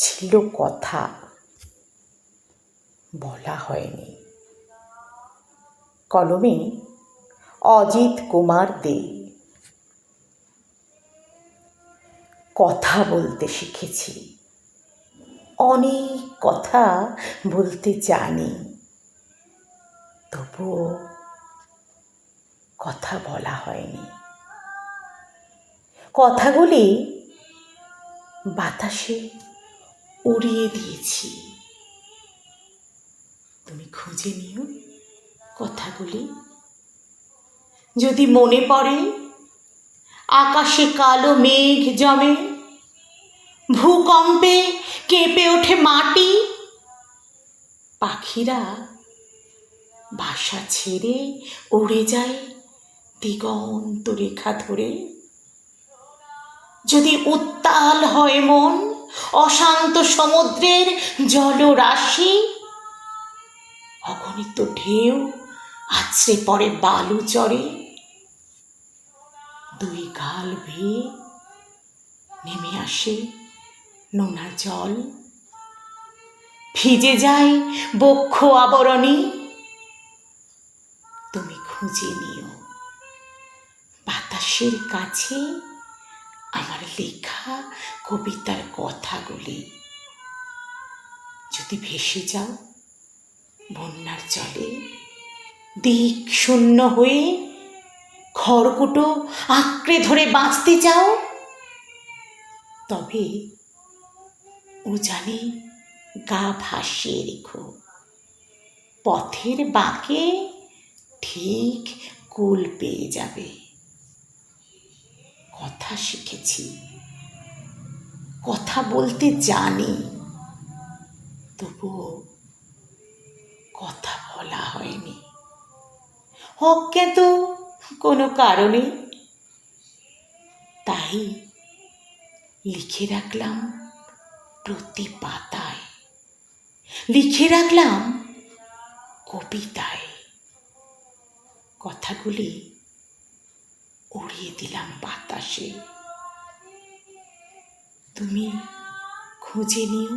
ছিল কথা। বলা হয়নি। কলমে অজিত কুমার দে কথা বলতে শিখেছি। অনেক কথা বলতে জানি। তবুও কথা বলা হয়নি। কথাগুলি বাতাসে উড়িয়ে দিয়েছি। তুমি খুঁজে নিও কথাগুলি। যদি মনে পড়ে, আকাশে কালো মেঘ জমে, ভূকম্পে কেঁপে ওঠে মাটি, পাখিরা বাসা ছেড়ে উড়ে যায় দিগন্ত রেখা ধরে। যদি উত্তাল হয় মন অশান্ত সমুদ্রের জলরাশি। অগণিত ঢেউ আছড়ে পড়ে বালু চড়ে দুই গাল বেয়ে নেমে আসে নোনা জল। ভিজে যায় বক্ষ আবরণী। তুমি খুঁজে নিও বাতাসের কাছে আমার লেখা কবিতার কথাগুলি যদি ভেসে যাও বন্যার জলে, দিক শূন্য হয়ে খড়কুটো আঁকড়ে ধরে বাঁচতে চাও, তবে ও জানে গা ভাসিয়ে রেখো। পথের বাঁকে ঠিক কুল পেয়ে যাবে। কথা শিখেছি। কথা বলতে জানি, তবুও কথা বলা হয়নি। অজ্ঞাত কোনো কারণে। তাই লিখে রাখলাম প্রতি পাতায়। লিখে রাখলাম কবিতায়। কথাগুলি উড়িয়ে দিলাম বাতাসে। তুমি খুঁজে নিও।